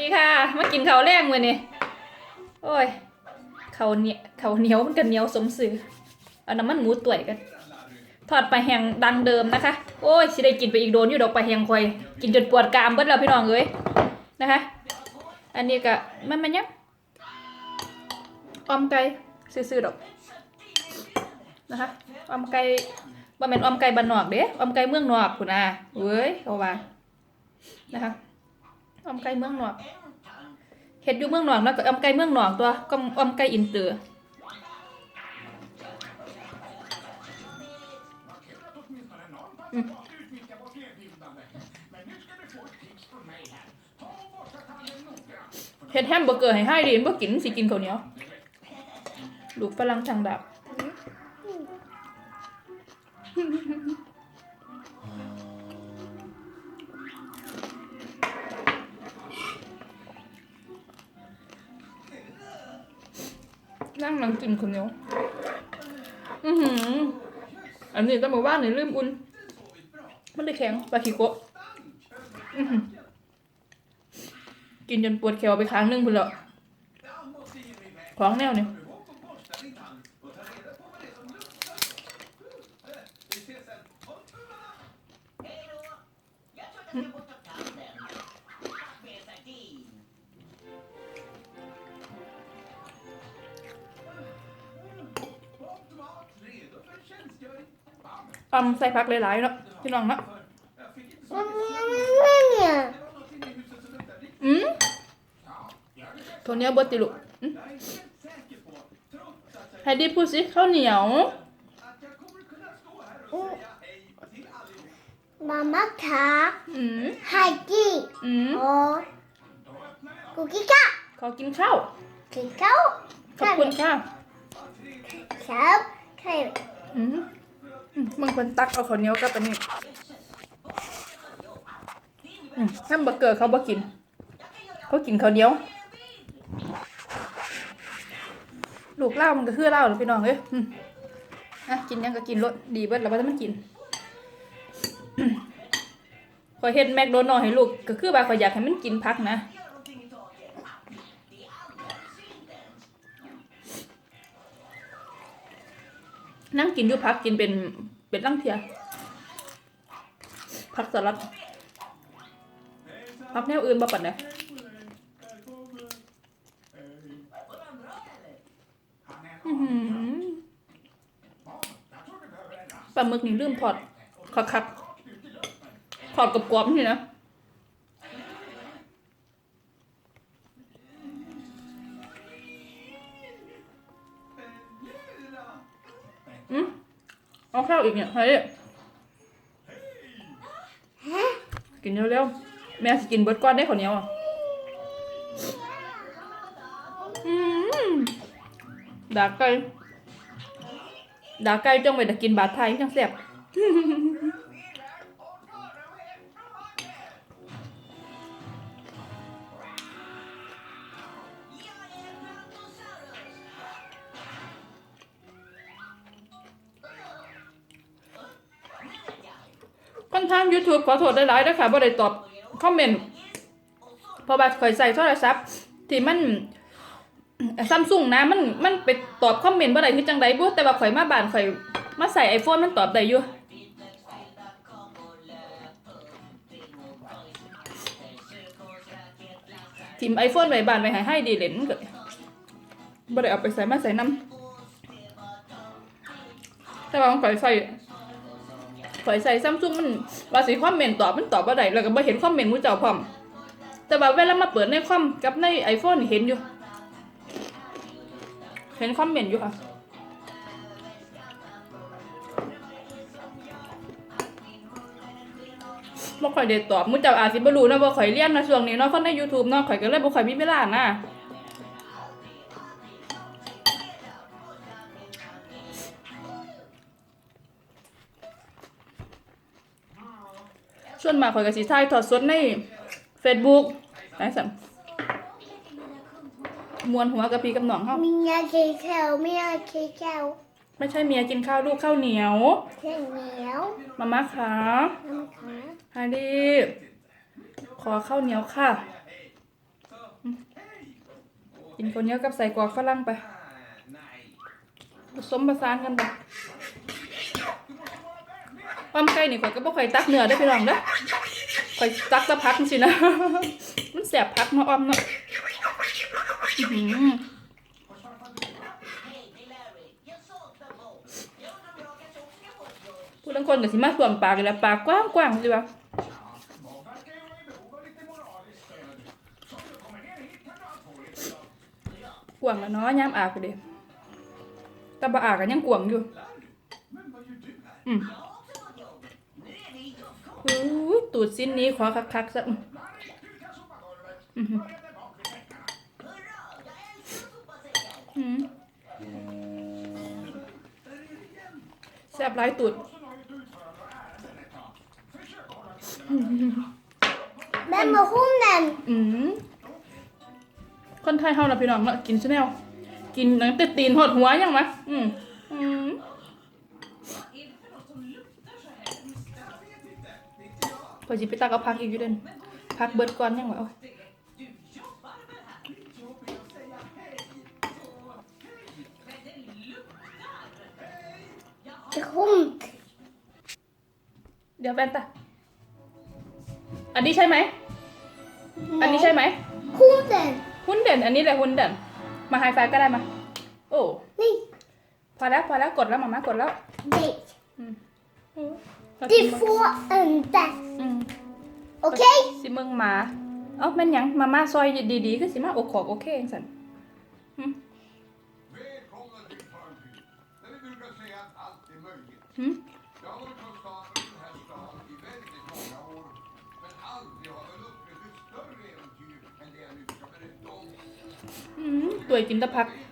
ดีค่ะ มากินข้าวแรงมือนี่โอ้ยข้าวเหนียวข้าวเหนียวมันกันเหนียวสมสื่อเอาน้ำมันหมูต่วยกันทอดปลาแหงดังเดิมนะคะ โอ้ยสิได้กินไปอีกโดนอยู่ดอกปลาแหงคอย กินจนปวดกรามเบิดแล้วพี่น้องเอ้ยนะคะ อันนี้ก็มันมันยังออมไก่ซื่อๆดอกนะคะออมไก่บ่แม่นออมไก่บ้านนอกเด้ออมไก่เมืองนอกพุ่นน่ะเว้ยเอาว่านะคะ อมไก่เมืองนอกเฮ็ดอยู่เมืองนอกแล้วก็อมไก่เมืองนอกตัวก็อมไก่อินเตอร์เฮ็ดแฮมเบอร์เกอร์ให้ให้ดีบ่กินสิกินข้าวเหนียวลูกฝรั่งทางดับ นั่งนั่งกินข้าวเหนียวอือหือ อันนี้ต้องมาว่าในลืมอุ่นมันได้แข็งปลาขี้โกะอื้อหือกินจนปวดแขวไปครั้งหนึงพุ่นและของแนวเนี่ย ตำใส่ผักหลายๆเนาะพี่น้องเนาะเนี่ยอืมตัวเนี้ยบดติลุอืมให้ดิพูดสิข้าวเหนียวมาม่าขาอืมไฮกี้อืมโอ้กุกกี้ค่ะขอกินข้าวกินข้าวขอบคุณค่ะครับใครอืมอื มบางคนตักเอาข้าวเหนียวกับอันนี้แฮมเบอร์เกอร์เขาบ่กิน เขากินข้าวเหนียว ลูกเล้ามันก็คือเล้าเหรอพี่น้องเอ้ยอะกินยังก็กินรสดีเบิดแล้วว่ามันกินขอยเฮ็ดแมคโดนัลให้ลูกก็คือว่าขอยอยากให้มันกินผักนะ นั่งกินอยู่พักกินเป็นเป็นร่างเทียพักสลัดพักแนวอื่นบ่ปัดนะอือหือปลาหมึกนี่ลืมถอดคักๆถอดกรอบๆนี่นะ เอาข้าวอีกเนี่ยเฮ้ยกินเร็วๆแม่สิกินเบิร์ดก้อนได้คนเหนียวอะอืมดาไก่ดาไก่จ้องไปแต่กินบาดไทยจังแซ่บ ค่อนข้าง YouTube ขอโทษได้หลายๆด้วยค่ะบ่ได้ตอบคอมเมนต์เพราะว่าข่อยใส่โทรศัพท์ที่มันซัมซุงนะมันมันไปตอบคอมเมนต์บ่ได้ที่จังใดบ่แต่ว่าข่อยมาบ้านข่อยมาใส่ iPhone มันตอบได้อยู่ทิม iPhone ไว้บ้านไว้ให้ให้ดีเล่นก็บ่ได้เอาไปใส่มาใส่น้ำแต่ว่าของข่อยใส่ ข่อยใส่ซัมซุงมันว่าสิคอมเมนต์ตอบมันตอบบ่ได้แล้วก็บ่เห็นคอมเมนต์มู้เจ้าพร้อม แต่ว่าเวลามาเปิดในคอมกับใน iPhone นี่เห็นอยู่ เห็นคอมเมนต์อยู่ค่ะบ่ค่อยได้ตอบมู้เจ้าอาจสิบ่รู้นะว่าข่อยเรียนนะช่วงนี้เนาะคนใน YouTube เนาะข่อยก็เลยบ่ค่อยมีเวลานะ ส่วนมากข่อยก็สิถ่ายทอดสดใน Facebook ไหนสั่นมวนหัวกับพี่กับน้องเฮามียาเคียวมียาเคียวไม่ใช่เมียกินข้าวลูกข้าวเหนียวเส้นเหนียวมาม่าขาน้ำขาฮาดีขอข้าวเหนียวค่ะ กินคนเหนี้ยวกับใส่กรอกฝรั่งไปผสมผสานกันไป อ้อมไก่นี่ข่อยก็บ่ค่อยตักเนื้อได้พี่น้องเด้อข่อยตักแตะพักสินะ มันแสบพักเนาะอ้อมเนาะอื้อหือผู้ลางคนก็สิมาสวมปากนี่แหละปากกว้างๆสิว่ากวางแล้วเนาะยามอากก็ดิแต่บ่อากก็ยังกวางอยู่ อืม อู้ตูดสิ้นนี้ขอคักๆซะอืมอื้อหืออืมแซ่บลายตูดแม่มาหุ้มนั่นคนไทยเฮาล่ะพี่น้องเนาะกินซะแนวกินตั้งแต่ตีนหดหัวยังมะอืมอืม พอสิไปตักเอาพักอีกอยู่เด่นพักเบิดก่อนยังวะโอ้ยจะหุ้มเดี๋ยวแฟนตาอันนี้ใช่ไหม อันนี้ใช่ไหมหุ้มนั่นหุ้นเด่น อันนี้แหละหุ้นเด่น มาไฮไฟก็ได้มา โอ้ นี่ พอแล้วพอแล้วกดแล้วมามากดแล้ว เด็ก อืมโอ้เราที่กินฟัวอันแต่อืมโอเคสิเมืองหมา เอ้าแม่นหยังมาม่าซอยดีๆก็สิมาอกขอกโอเคเองสัน Välkomna till Törnby, där vi brukar säga att allt är möjligt. หืม Jag har varit konstapel i den här stan i väldigt många år, men aldrig har väl upplevt ett större äventyr än det jag nu ska berätta om. อืมตัวกินแตะพัก En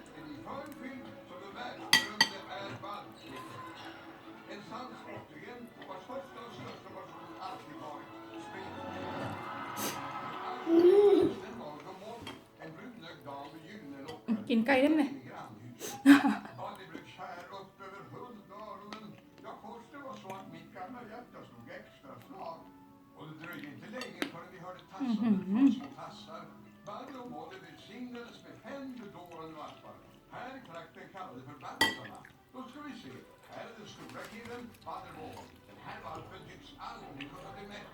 กินไก่ได้ไหม Här är den stora killen, fader vår. Den här valpen tycks aldrig kunna bli mätt.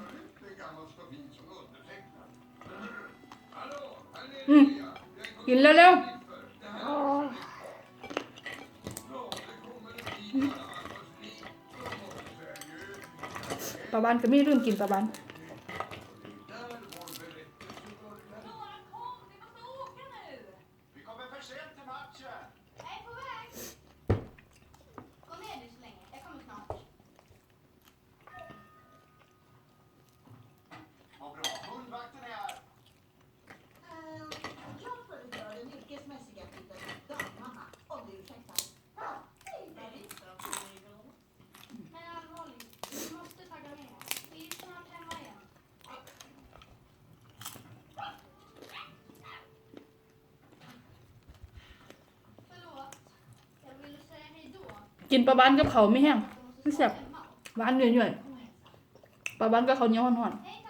กินเร็ว inför. Det här är Ja, det kommer en bit bara Alfas liv. Då måste jag ju ๆปลาบานก็มีรุ่นกินปลาบาน กินปลาบ้านกับเขาไม่แห้งไม่แซ่บหวานเหนื่อยๆปลาบ้านกับเขาเนี้ยหอนๆ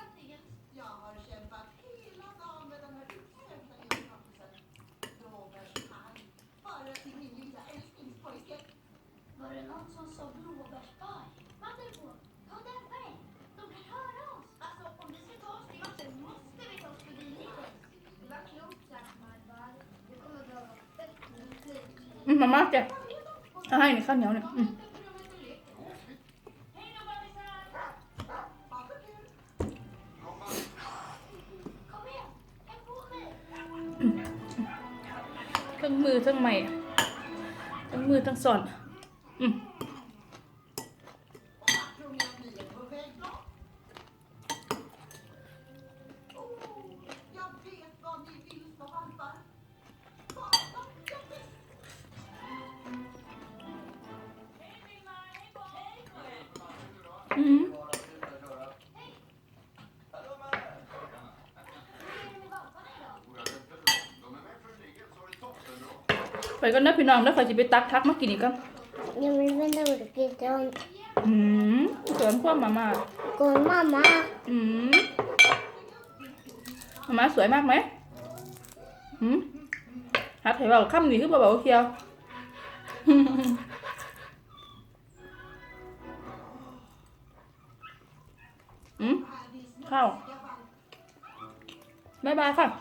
妈妈给。าม่อให้นี่ข้าวเหนียวเนี่ยอืม Hej då, bebisar! Kom igen, häng på mig! เครื่องมือเครื่องใหม่ทั้งมือทั้งสอนอืม ไปก็นะพี่น้องแล้วคอยจะไปตักทักมากินอีกกัน Jag vill vänta och titta om อืมสวนพวกมาม่า går mamma. อืมมาม่าสวยมากไหมอืมฮัทเห็นว่าค่ำนี้คือเบาๆเคียว ข้าวบ